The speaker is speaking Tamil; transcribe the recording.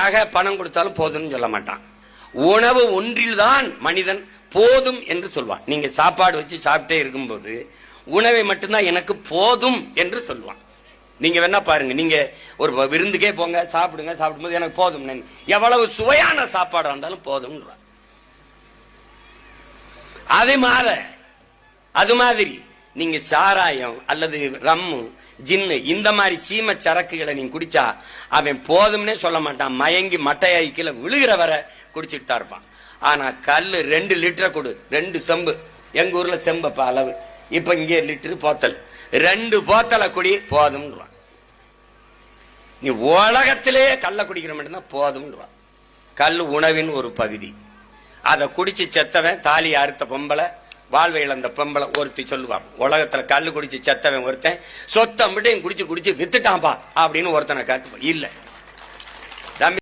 நகை பணம் கொடுத்தாலும் போதும்னு சொல்ல மாட்டான். உணவு ஒன்றில்தான் மனிதன் போதும் என்று சொல்வான். நீங்க சாப்பாடு வச்சு சாப்பிட்டே இருக்கும்போது உணவை மட்டும்தான் எனக்கு போதும் என்று சொல்லுவான் நீங்க வேணா பாருங்க நீங்க ஒரு விருந்துக்கே போங்க சாப்பிடுங்க சாப்பிடும்போது எனக்கு போதும். எவ்வளவு சுவையான சாப்பாடு இருந்தாலும் போதும்ன்றான். அதே மாதிரி அது மாதிரி நீங்க சாராயம் அல்லது ரம்மு ஜின்னு இந்த மாதிரி சீம சரக்குகளை நீங்க குடிச்சா அவன் போதும்னே சொல்ல மாட்டான். மயங்கி மட்டையாய் கீழே விழுகிற வரை குடிச்சிட்டு தான் இருப்பான். ஆனா கல் ரெண்டு லிட்டர் கொடு. ரெண்டு செம்பு. எங்க ஊர்ல செம்பப்ப அளவு. இப்ப இங்கே லிட்டரு போத்தல். ரெண்டு போத்தலை குடி போதும்ன்றான். நீ உலகத்திலே கல்ல குடிக்கிற மட்டும்தான் போதும்ன்றான். கல் உணவின் ஒரு பகுதி. அதை குடிச்சு செத்தவன் தாலி அறுத்த பொம்பளை வாழ்வை இழந்த பெம்பளை ஒருத்தி சொல்லுவான். உலகத்துல கல் குடிச்சு செத்தவன் ஒருத்தன் சொத்தை விட்டு குடிச்சு குடிச்சு வித்துட்டான்பா அப்படின்னு ஒருத்தனை காட்டு இல்லை.